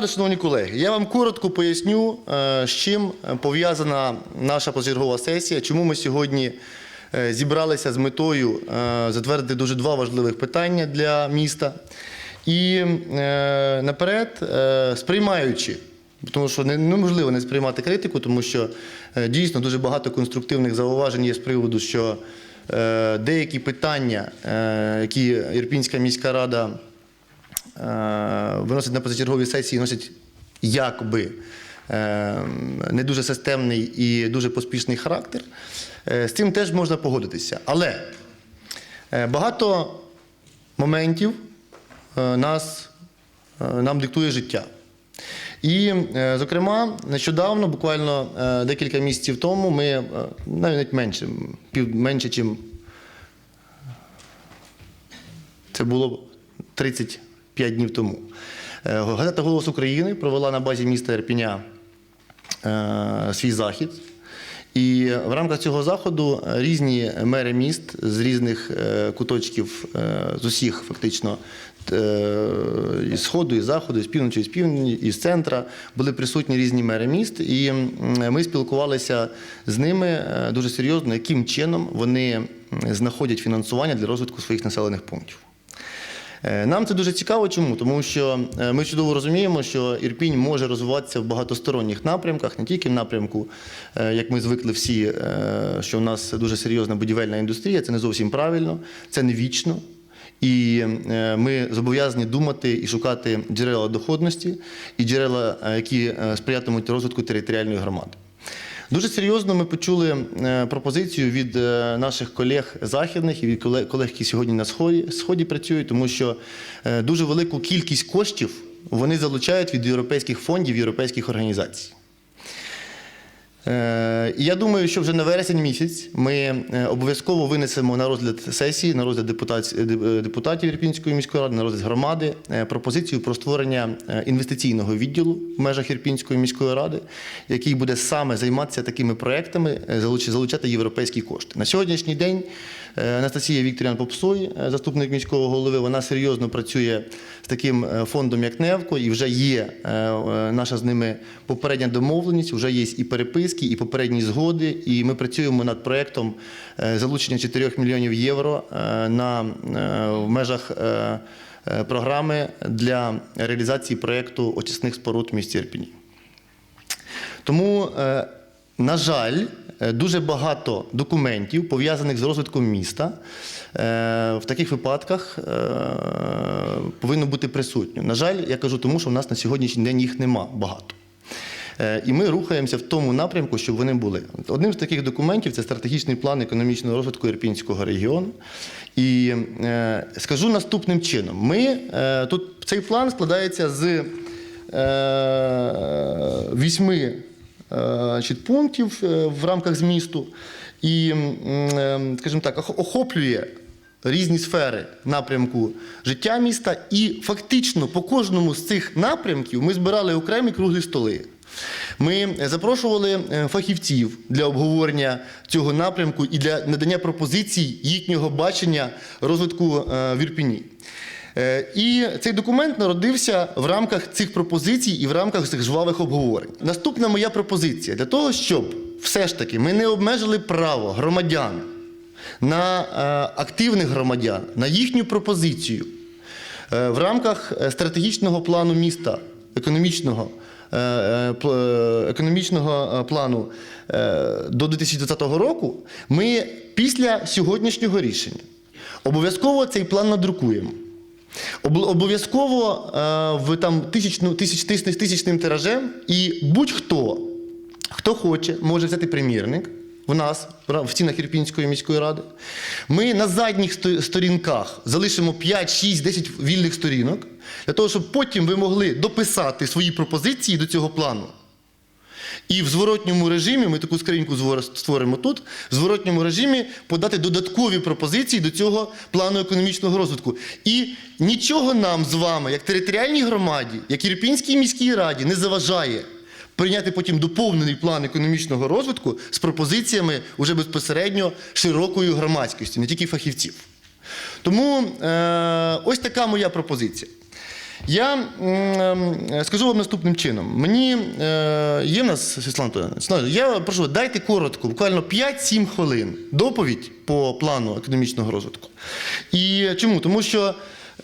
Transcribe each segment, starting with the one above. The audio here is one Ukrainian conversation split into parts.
Шановна шановні колеги, я вам коротко поясню, е, з чим пов'язана наша позачергова сесія, чому ми сьогодні е, зібралися з метою е, затвердити дуже два важливих питання для міста. І е, наперед, е, сприймаючи, тому що неможливо не сприймати критику, тому що е, дійсно дуже багато конструктивних зауважень є з приводу, що е, деякі питання, е, які Ірпінська міська рада е, виносить на позачергові сесії, носять якби е, не дуже системний і дуже поспішний характер. Е, З цим теж можна погодитися. Але багато моментів нас, нам диктує життя. І, зокрема, нещодавно, буквально декілька місяців тому, ми навіть менше, пів менше, ніж це було 35 днів тому. Е, Газета Голос України провела на базі міста Ірпіня е, свій захід. І в рамках цього заходу різні мери міст з різних е, куточків, з усіх фактично із сходу, із заходу, і з півночі, і з півдні, із центра були присутні різні мери міст, і ми спілкувалися з ними дуже серйозно, яким чином вони знаходять фінансування для розвитку своїх населених пунктів. Е, Нам це дуже цікаво. Чому? Тому що е, ми чудово розуміємо, що Ірпінь може розвиватися в багатосторонніх напрямках, не тільки в напрямку, е, як ми звикли всі, що у нас дуже серйозна будівельна індустрія. Це не зовсім правильно, це не вічно. І ми зобов'язані думати і шукати джерела доходності і джерела, які сприятимуть розвитку територіальної громади. Дуже серйозно ми почули е, пропозицію від е, наших колег західних і від колег, які сьогодні на сході, сході працюють, тому що е, дуже велику кількість коштів вони залучають від європейських фондів, європейських організацій. Е, я думаю, що вже на вересень місяць ми е, обов'язково винесемо на розгляд сесії, на розгляд е, депутатів Ірпінської міської ради, на розгляд громади пропозицію про створення інвестиційного відділу в межах Ірпінської міської ради, який буде саме займатися такими проектами, залучати європейські кошти. На сьогоднішній день Анастасія Вікторіан Попсой, е, заступник міського голови, вона серйозно працює з таким е, фондом, як Невко, і вже є е, е, наша з ними попередня домовленість, вже є і переписки, і попередні згоди. І ми працюємо над проектом е, залучення 4 мільйонів євро е, на, е, в межах е, е, програми для реалізації проекту очисних споруд в місті Ірпіні. Тому, е, на жаль, е, дуже багато документів, пов'язаних з розвитком міста, е, в таких випадках е, повинно бути присутньо. На жаль, я кажу тому, що в нас на сьогоднішній день їх нема багато. І ми рухаємося в тому напрямку, щоб вони були. Одним з таких документів це стратегічний план економічного розвитку Ірпінського регіону. І скажу наступним чином: ми тут цей план складається з вісьми пунктів е, в рамках змісту, і, е, скажімо так, охоплює різні сфери напрямку життя міста, і фактично по кожному з цих напрямків ми збирали окремі круглі столи. Ми запрошували е, фахівців для обговорення цього напрямку і для надання пропозицій їхнього бачення розвитку е, в Ірпіні. Е, І цей документ народився в рамках цих пропозицій і в рамках цих жвавих обговорень. Наступна моя пропозиція для того, щоб все ж таки ми не обмежили право громадян на е, активних громадян, на їхню пропозицію е, в рамках стратегічного плану міста, економічного, економічного плану до 2020 року, ми після сьогоднішнього рішення обов'язково цей план надрукуємо. Об- Обов'язково е, в там тисячну, тисяч, тисяч, тисячним тиражем, і будь-хто, хто хоче, може взяти примірник в нас, в стінах Ірпінської міської ради. Ми на задніх сторінках залишимо 5, 6, 10 вільних сторінок, для того, щоб потім ви могли дописати свої пропозиції до цього плану. І в зворотньому режимі, ми таку скриньку створимо тут, в зворотньому режимі подати додаткові пропозиції до цього плану економічного розвитку. І нічого нам з вами, як територіальній громаді, як Ірпінській міській раді, не заважає прийняти потім доповнений план економічного розвитку з пропозиціями уже безпосередньо широкої громадськості, не тільки фахівців. Тому е, ось така моя пропозиція. Я ем, скажу вам наступним чином. Мені е, є в нас, Світлана я прошу, дайте коротко, буквально 5-7 хвилин доповідь по плану економічного розвитку. І чому? Тому що.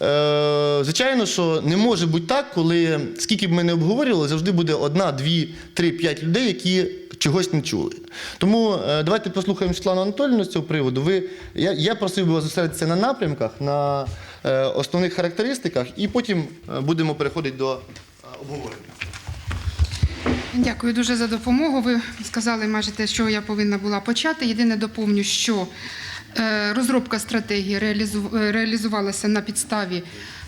Е, звичайно, що не може бути так, коли скільки б ми не обговорювали, завжди буде одна, дві, три, п'ять людей, які чогось не чули. Тому е, давайте послухаємо Світлану Анатолійовну з цього приводу. Ви, я, я просив би вас зосередитися на напрямках, на основних характеристиках, і потім е, будемо переходити до е, обговорення. Дякую дуже за допомогу. Ви сказали майже те, що я повинна була почати. Єдине доповню, що е, розробка стратегії реалізу- е, реалізувалася на підставі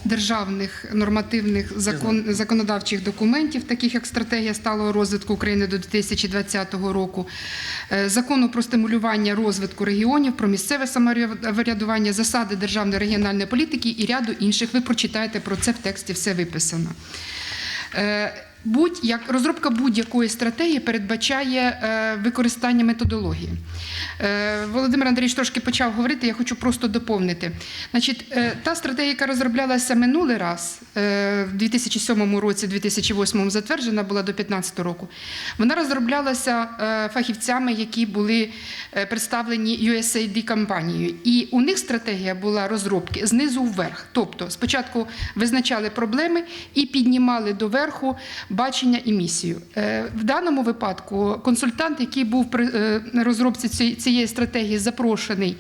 державних нормативних закон, законодавчих документів, таких як стратегія сталого розвитку України до 2020 року, е, закону про стимулювання розвитку регіонів, про місцеве самоврядування, засади державної регіональної політики і ряду інших. Ви прочитаєте про це в тексті, все виписано. Будь-як розробка будь-якої стратегії передбачає е, використання методології. Е, Володимир Андрійович трошки почав говорити, я хочу просто доповнити. Значить, е, та стратегія, яка розроблялася минулий раз, в 2007 році, 2008 затверджена була до 2015 року, вона розроблялася фахівцями, які були представлені USAID компанією. І у них стратегія була розробки знизу вверх. Тобто спочатку визначали проблеми і піднімали доверху бачення і місію. Е, В даному випадку консультант, який був при е, розробці ці- цієї стратегії, запрошений,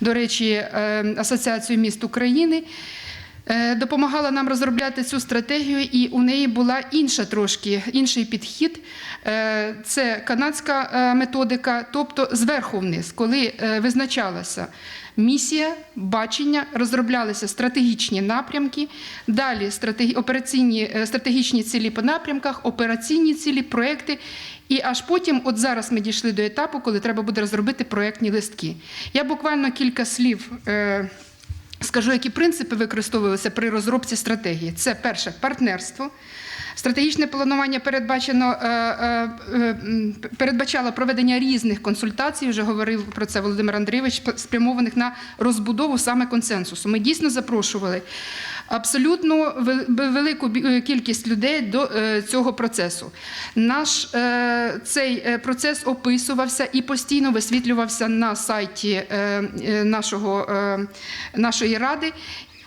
до речі, Асоціацію Асоціацією міст України. Е, Допомагала нам розробляти цю стратегію, і у неї була інша трошки інший підхід. Е, Це канадська е, методика, тобто зверху вниз, коли визначалася місія, бачення, розроблялися стратегічні напрямки, далі операційні стратегічні цілі по напрямках, операційні цілі, проекти. І аж потім, от зараз ми дійшли до етапу, коли треба буде розробити проектні листки. Я буквально кілька слів. Скажу, які принципи використовувалися при розробці стратегії. Це перше партнерство. Стратегічне планування передбачено, е, е, передбачало проведення різних консультацій, вже говорив про це Володимир Андрійович, спрямованих на розбудову саме консенсусу. Ми дійсно запрошували абсолютно велику е, кількість людей до цього процесу. Наш цей процес описувався і постійно висвітлювався на сайті нашого, нашої ради.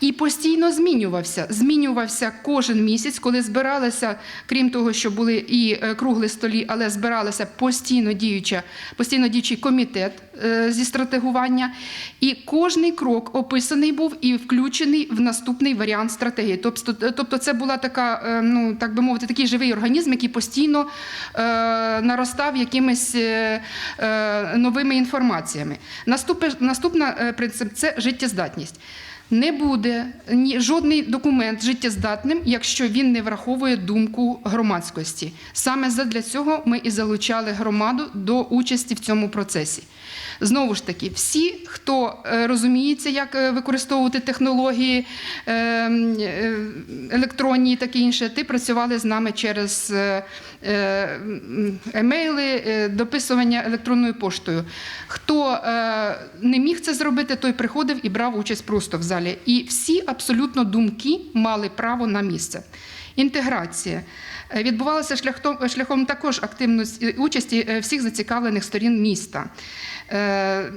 І постійно змінювався. Змінювався кожен місяць, коли збиралися, крім того, що були і е, круглі столі, але збиралася постійно діюча, постійно діючий комітет е, зі стратегування. І кожний крок описаний був і включений в наступний варіант стратегії. Тобто, тобто це була така, е, ну так би мовити, такий живий організм, який постійно е, наростав якимись е, е, новими інформаціями. Наступна е, принцип це життєздатність. Не буде ні жодний документ життєздатним, якщо він не враховує думку громадськості. Саме задля цього ми і залучали громаду до участі в цьому процесі. Знову ж таки, всі, хто е, розуміється, як е, використовувати технології е, електронні і таке інше, ти працювали з нами через емейли, дописування електронною поштою. Хто не міг це зробити, той приходив і брав участь просто в залі. І всі абсолютно думки мали право на місце. Інтеграція Е, відбувалася шляхом, шляхом також активності участі е, всіх зацікавлених сторін міста. Е,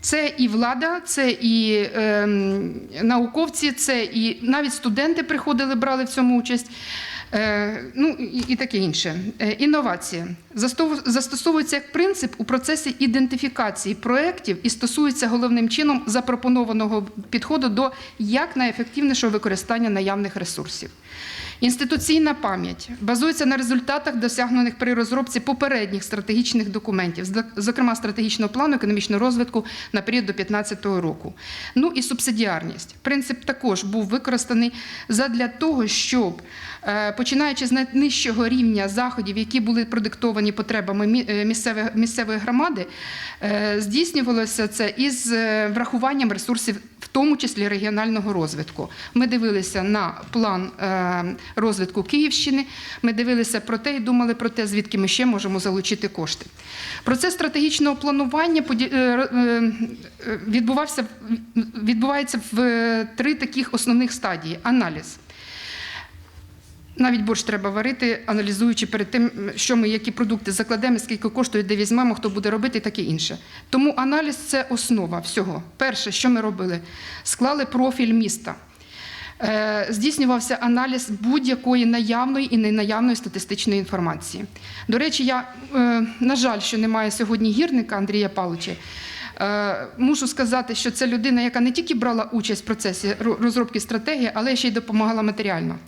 Це і влада, це і е, науковці, це і навіть студенти приходили, брали в цьому участь. Е, ну і, і таке інше. Е, інновація застосовується як принцип у процесі ідентифікації проєктів і стосується головним чином запропонованого підходу до якнайефективнішого використання наявних ресурсів. Інституційна пам'ять базується на результатах, досягнених при розробці попередніх стратегічних документів, зокрема стратегічного плану економічного розвитку на період до 2015 року. Ну і субсидіарність. Принцип також був використаний задля того, щоб е, починаючи з найнижчого рівня заходів, які були продиктовані потребами е, місцевої, громади, е, здійснювалося це із врахуванням ресурсів, тому числі регіонального розвитку. Ми дивилися на план е, розвитку Київщини. Ми дивилися про те і думали про те, звідки ми ще можемо залучити кошти. Процес стратегічного планування е, е, відбувався відбувається в три таких основних стадії: аналіз. Навіть борщ треба варити, аналізуючи перед тим, що ми які продукти закладемо, скільки коштує, де візьмемо, хто буде робити, таке інше. Тому аналіз це основа всього. Перше, що ми робили, склали профіль міста. Е, Здійснювався аналіз будь-якої наявної і ненаявної статистичної інформації. До речі, я е, на жаль, що немає сьогодні гірника Андрія Павловича. Е, Мушу сказати, що це людина, яка не тільки брала участь в процесі розробки стратегії, але ще й допомагала матеріально.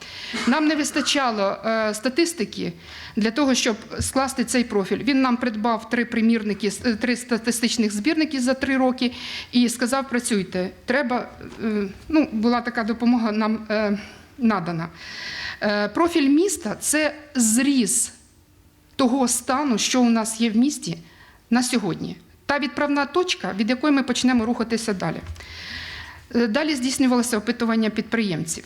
Нам не вистачало е, статистики для того, щоб скласти цей профіль. Він нам придбав три примірники, е, три статистичних збірники за три роки і сказав: працюйте. Треба, ну, була така допомога нам надана. Профіль міста це зріз того стану, що у нас є в місті на сьогодні. Та відправна точка, від якої ми почнемо рухатися далі. Е, Далі здійснювалося опитування підприємців.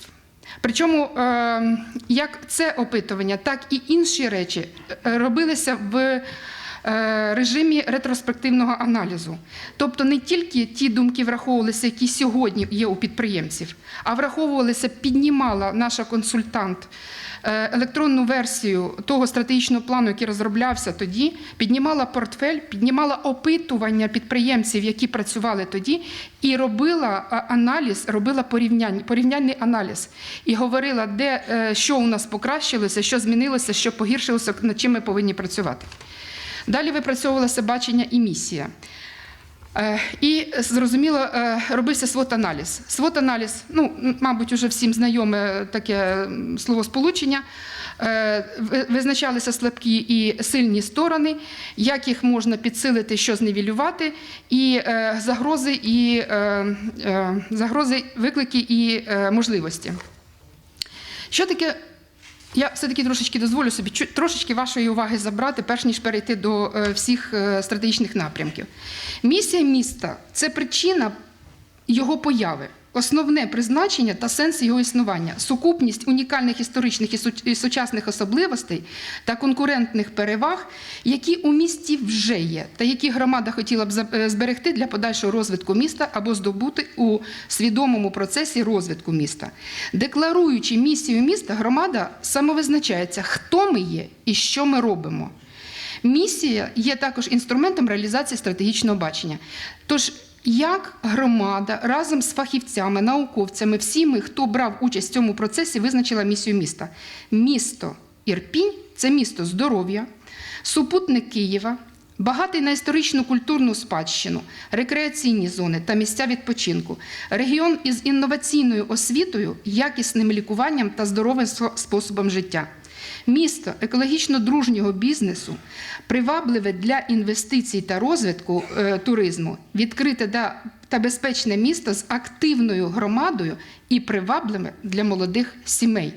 Причому е, як це опитування, так і інші речі е, робилися в режимі ретроспективного аналізу. Тобто не тільки ті думки враховувалися, які сьогодні є у підприємців, а враховувалися, піднімала наша консультант е, електронну версію того стратегічного плану, який розроблявся тоді, піднімала портфель, піднімала опитування підприємців, які працювали тоді, і робила аналіз, робила порівняння, порівняльний аналіз і говорила, де е, що у нас покращилося, що змінилося, що погіршилося, над чим ми повинні працювати. Далі випрацьовувалося бачення і місія. Е, І зрозуміло, е, робився свот-аналіз. Свот-аналіз, ну, мабуть, уже всім знайоме таке словосполучення. Е, Визначалися слабкі і сильні сторони, як їх можна підсилити, що зневілювати, і загрози, і загрози, виклики і можливості. Що таке я все-таки трошечки дозволю собі трошечки вашої уваги забрати, перш ніж перейти до е, всіх е, стратегічних напрямків. Місія міста це причина його появи, основне призначення та сенс його існування, сукупність унікальних історичних і сучасних особливостей та конкурентних переваг, які у місті вже є, та які громада хотіла б е, зберегти для подальшого розвитку міста або здобути у свідомому процесі розвитку міста. Декларуючи місію міста, громада самовизначається, хто ми є і що ми робимо. Місія є також інструментом реалізації стратегічного бачення. Тож, як громада разом з фахівцями, науковцями, всіми, хто брав участь в цьому процесі, визначила місію міста? Місто Ірпінь це місто здоров'я, супутник Києва, багатий на історичну культурну спадщину, рекреаційні зони та місця відпочинку, регіон із інноваційною освітою, якісним лікуванням та здоровим способом життя. Місто екологічно дружнього бізнесу, привабливе для інвестицій та розвитку е, туризму, відкрите да- та безпечне місто з активною громадою і привабливе для молодих сімей.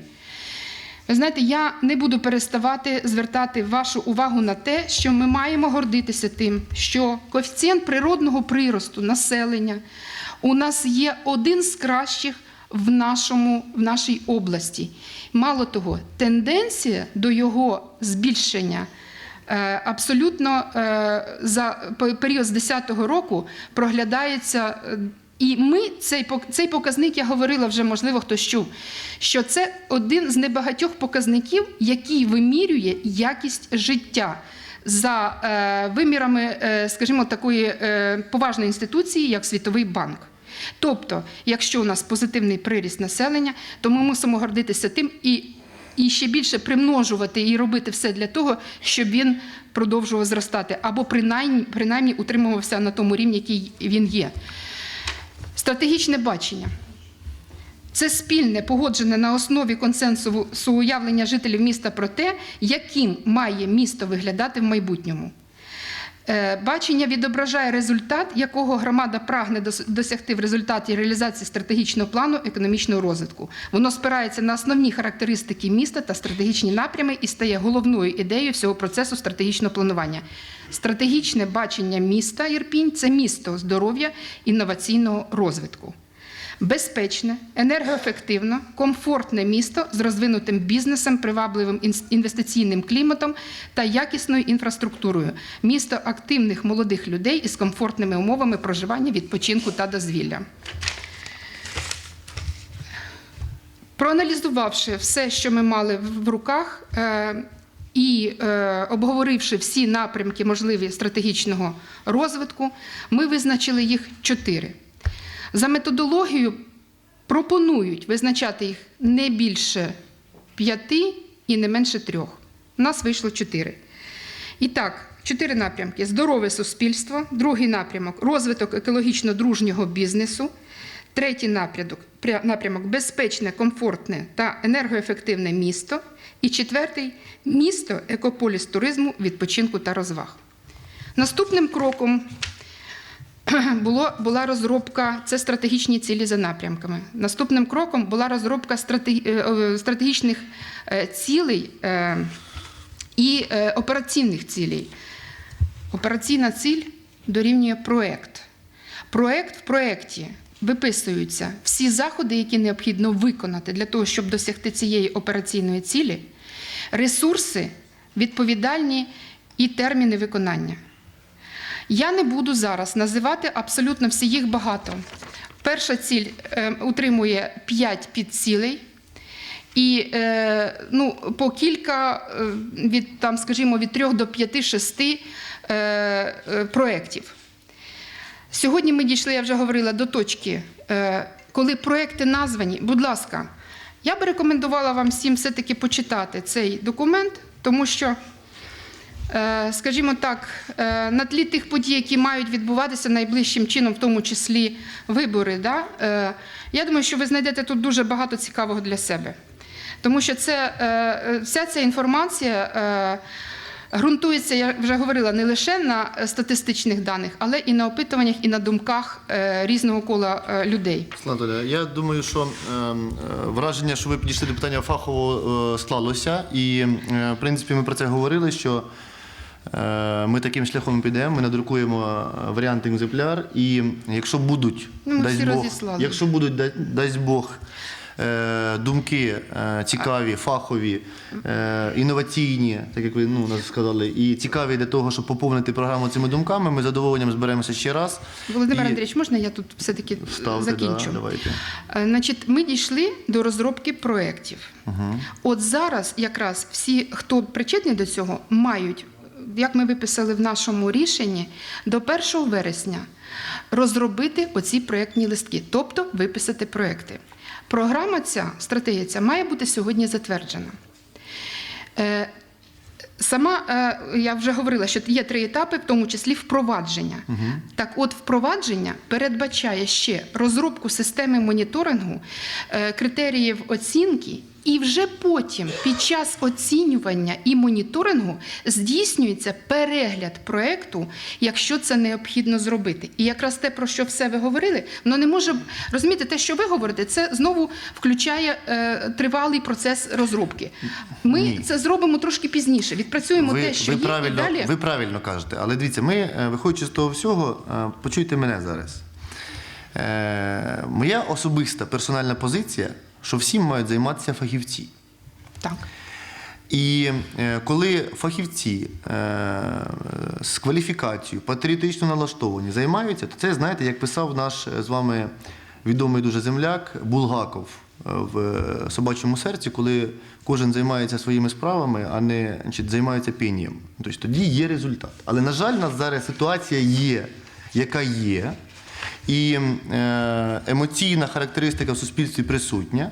Ви знаєте, я не буду переставати звертати вашу увагу на те, що ми маємо гордитися тим, що коефіцієнт природного приросту населення у нас є один з кращих в, нашому, в нашій області. Мало того, тенденція до його збільшення е, абсолютно е, за період з 10-го року проглядається. е, і ми цей цей показник я говорила вже, можливо, хтось чув, що це один з небагатьох показників, який вимірює якість життя за вимірами, скажімо, такої поважної інституції, як Світовий банк. Тобто, якщо у нас позитивний приріст населення, то ми мусимо гордитися тим і, і ще більше примножувати і робити все для того, щоб він продовжував зростати, або принаймні, принаймні утримувався на тому рівні, який він є. Стратегічне бачення. Це спільне, погоджене на основі консенсусу уявлення жителів міста про те, яким має місто виглядати в майбутньому. Е, Бачення відображає результат, якого громада прагне дос- досягти в результаті реалізації стратегічного плану економічного розвитку. Воно спирається на основні характеристики міста та стратегічні напрями і стає головною ідеєю всього процесу стратегічного планування. Стратегічне бачення міста Ірпінь це місто здоров'я інноваційного розвитку. Безпечне, енергоефективне, комфортне місто з розвинутим бізнесом, привабливим інвестиційним кліматом та якісною інфраструктурою. Місто активних молодих людей із комфортними умовами проживання, відпочинку та дозвілля. Проаналізувавши все, що ми мали в в руках, е, і е, обговоривши всі напрямки можливі стратегічного розвитку, ми визначили їх чотири. За методологією пропонують визначати їх не більше п'яти і не менше трьох. У нас вийшло чотири. І так, чотири напрямки: здорове суспільство, другий напрямок розвиток екологічно дружнього бізнесу, третій напрямок, напрямок безпечне, комфортне та енергоефективне місто. І четвертий місто екополіс туризму, відпочинку та розваг. Наступним кроком було, була розробка це стратегічні цілі за напрямками. Наступним кроком була розробка е, стратегічних е, цілей е, і операційних цілей. Операційна ціль дорівнює проект. Проект в проєкті виписуються всі заходи, які необхідно виконати для того, щоб досягти цієї операційної цілі, ресурси, відповідальні і терміни виконання. Я не буду зараз називати абсолютно всі їх багато. Перша ціль е, утримує 5 підцілей. І е, ну, по кілька е, від там, скажімо, від 3 до 5-6 е, е, проєктів. Сьогодні ми дійшли, я вже говорила, до точки, коли проекти названі. Будь ласка, я би рекомендувала вам всім все-таки почитати цей документ, тому що, скажімо так, е, на тлі тих подій, які мають відбуватися найближчим чином, в тому числі вибори, да, е, я думаю, що ви знайдете тут дуже багато цікавого для себе. Тому що це, е, е, вся ця інформація е, ґрунтується, я вже говорила, не лише на е, статистичних даних, але і на опитуваннях, і на думках е, різного кола е, людей. Слава я думаю, що ем, е, враження, що ви підійшли до питання фахово е, склалося. І, е, в принципі, ми про це говорили, що е, ми таким шляхом підемо, ми надрукуємо е, варіанти екземпляр. І якщо будуть, Ну, дасть Бог, якщо будуть, дасть Бог, е, думки е, цікаві, фахові, е, інноваційні, так як ви ну, нас сказали, і цікаві для того, щоб поповнити програму цими думками, ми з задоволенням зберемося ще раз. Володимир І- Андрійович, можна я тут все-таки е, закінчу? Да, давайте. Е, Значить, ми дійшли до розробки проєктів. От зараз якраз всі, хто причетні до цього, мають, як ми виписали в нашому рішенні, до 1 вересня розробити оці проєктні листки, тобто виписати проєкти. Програма ця, стратегія ця має бути сьогодні затверджена. Е, Сама е, я вже говорила, що є три етапи, в тому числі впровадження. Так, от впровадження передбачає ще розробку системи моніторингу, е, критеріїв оцінки, і вже потім, під час оцінювання і моніторингу, здійснюється перегляд проекту, якщо це необхідно зробити. І якраз те, про що все ви говорили, воно не може розумієте, те, що ви говорите, це знову включає е, тривалий процес розробки. Ми Ні. це зробимо трошки пізніше. Відпрацюємо ви, те, що ви є, правильно, і далі. ви правильно кажете, але дивіться, ми, е, виходячи з того всього, е, почуйте мене зараз. Е, моя особиста персональна позиція, що всім мають займатися фахівці. Так. І е, коли фахівці е, з кваліфікацією патріотично налаштовані займаються, то це, знаєте, як писав наш е, з вами відомий дуже земляк Булгаков в собачому серці, коли кожен займається своїми справами, а не значить, займається пінням. Тобто тоді є результат. Але, на жаль, у нас зараз ситуація є, яка є. І е, емоційна характеристика в суспільстві присутня.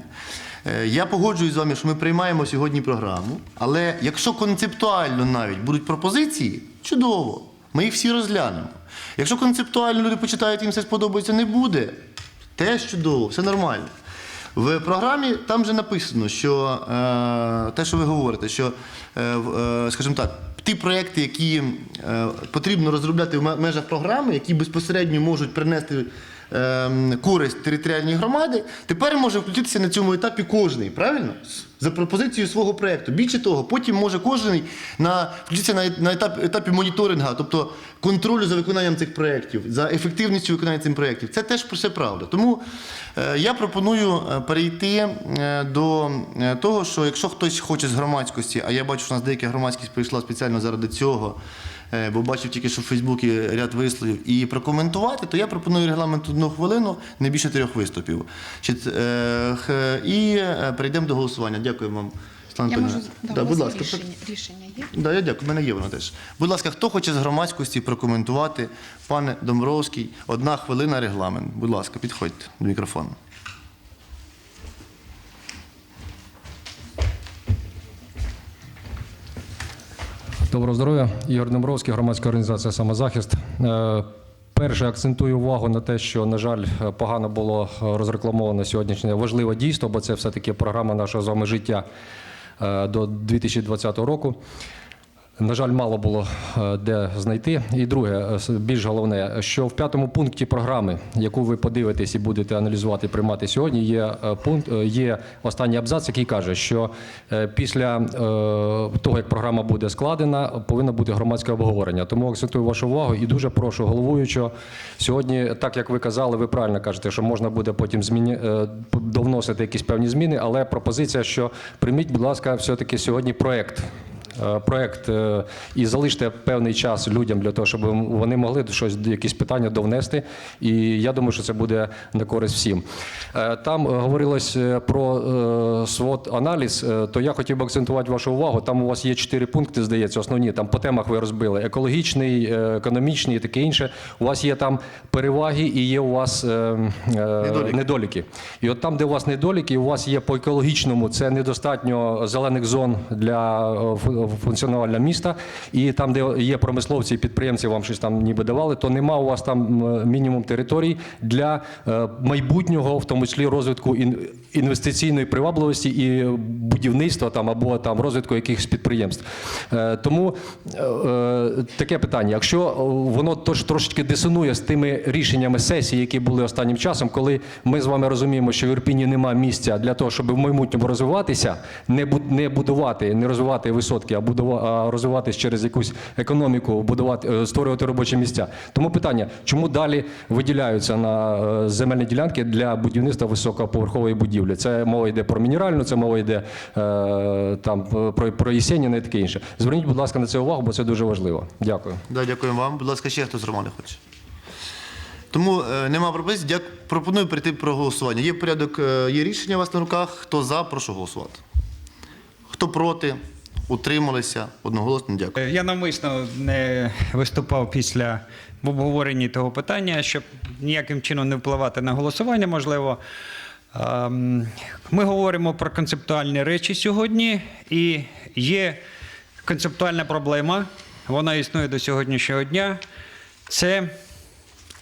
Е, Я погоджуюсь з вами, що ми приймаємо сьогодні програму, але якщо концептуально навіть будуть пропозиції, чудово, ми їх всі розглянемо. Якщо концептуально люди почитають, їм все сподобається, не буде. Теж чудово, все нормально. В програмі там же написано, що е, те, що ви говорите, що, е, е, скажімо так, ті проекти, які е, потрібно розробляти в ме- межах програми, які безпосередньо можуть принести користь територіальній громади, тепер може включитися на цьому етапі кожний, правильно? За пропозицією свого проекту. Більше того, потім може кожен на, включитися на, на етап, етапі моніторингу, тобто контролю за виконанням цих проєктів, за ефективністю виконання цих проєктів. Це теж все правда. Тому е, я пропоную е, перейти е, до е, того, що якщо хтось хоче з громадськості, а я бачу, що у нас деяка громадськість прийшла спеціально заради цього, бо бачив тільки, що в Фейсбуці ряд висловів, і прокоментувати, то я пропоную регламент одну хвилину, не більше трьох виступів. Е, І е, перейдемо до голосування. Дякую вам. Я можу да, Да, будь ласка. рішення, рішення є. Да, я дякую, в мене є воно теж. Будь ласка, хто хоче з громадськості прокоментувати, пане Домбровський, одна хвилина регламент. Будь ласка, підходьте до мікрофону. Доброго здоров'я. Ігор Домбровський, громадська організація Самозахист. Е, Перше акцентую увагу на те, що, на жаль, погано було розрекламовано сьогоднішнє важливе дійство, бо це все-таки програма нашого з вами життя е, до 2020 року. На жаль, мало було е, де знайти. І друге, е, більш головне, що в п'ятому пункті програми, яку ви подивитесь і будете аналізувати, приймати сьогодні, є е, пункт, є останній абзац, який каже, що після того, як програма буде складена, повинно бути громадське обговорення. Тому акцентую вашу увагу і дуже прошу головуючого сьогодні, так як ви казали, ви правильно кажете, що можна буде потім зміні довносити якісь певні зміни, але пропозиція, що прийміть, будь ласка, все-таки сьогодні проект проект е, і залиште певний час людям для того, щоб вони могли щось якісь питання довнести. І я думаю, що це буде на користь всім. Е, Там е, говорилось е, про свот аналіз. е, То я хотів би акцентувати вашу увагу. Там у вас є чотири пункти, здається, основні. Там по темах ви розбили: екологічний, е, економічний і таке інше. У вас є там переваги і є у вас е, е, Недоліки. недоліки. І от там, де у вас недоліки, у вас є по екологічному, це недостатньо зелених зон для е, функціонування міста. І там, де є промисловці і підприємці, вам щось там ніби давали, то нема у вас там мінімум територій для е, майбутнього, в тому числі розвитку інвестиційної привабливості і будівництва там або там розвитку якихось підприємств. Е, Тому е, е, таке питання: якщо е, воно трошечки дисонує з тими рішеннями сесії, які були останнім часом, коли ми з вами розуміємо, що в Ірпіні немає місця для того, щоб в майбутньому розвиватися, не будувати, не розвивати висотки, а розвиватись через якусь економіку, будувати, е, створювати робочі місця. Тому питання, чому далі виділяються на е, земельні ділянки для будівництва високоповерхової будівлі? Це мова йде про мінеральну, це мова йде е, там про, про Єсеніна і таке інше. Зверніть, будь ласка, на це увагу, бо це дуже важливо. Дякую. Да, дякуємо вам. Будь ласка, ще хтось з громади хоче. Тому е, нема пропозицій. Дяк... Пропоную перейти про голосування. Є порядок, е, є рішення у вас на руках. Хто за, прошу голосувати. Хто проти, утрималися, одноголосно дякую. Е, Я навмисно не виступав після в обговоренні того питання, щоб ніяким чином не впливати на голосування, можливо. Ем, Ми говоримо про концептуальні речі сьогодні, і є концептуальна проблема, вона існує до сьогоднішнього дня. Це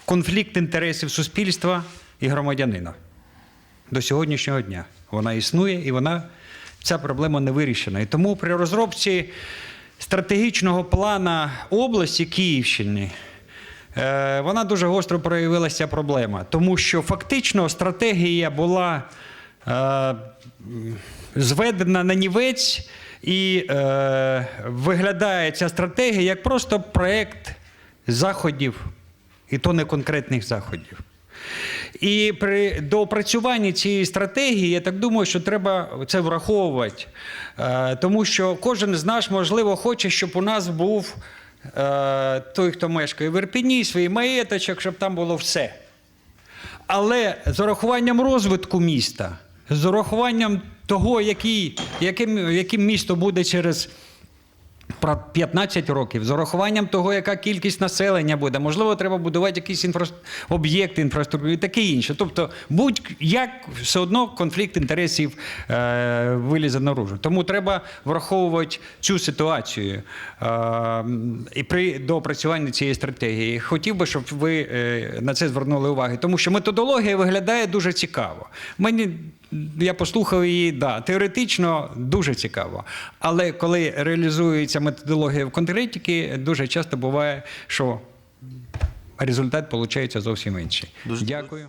конфлікт інтересів суспільства і громадянина. До сьогоднішнього дня вона існує і вона ця проблема не вирішена. І тому при розробці стратегічного плану області Київщини е, вона дуже гостро проявилася проблема, тому що фактично стратегія була е, зведена на нівець, і е, виглядає ця стратегія як просто проект заходів, і то не конкретних заходів. І при доопрацюванні цієї стратегії, я так думаю, що треба це враховувати. Е, Тому що кожен з нас, можливо, хоче, щоб у нас був е, той, хто мешкає в Ірпіні, свій маєточок, щоб там було все. Але з урахуванням розвитку міста, з урахуванням того, який, яким, яким місто буде через про 15 років, з урахуванням того, яка кількість населення буде, можливо, треба будувати якийсь інфра... об'єкт інфраструктури і таке інше. Тобто, будь-як все одно конфлікт інтересів е, вилізе наружу. Тому треба враховувати цю ситуацію е, і при доопрацюванні цієї стратегії. Хотів би, щоб ви е, на це звернули увагу, тому що методологія виглядає дуже цікаво. Мені я послухав її, да, теоретично дуже цікаво. Але коли реалізується методологія в конкретіки, дуже часто буває, що результат виходить зовсім інший. Дуже- Дякую.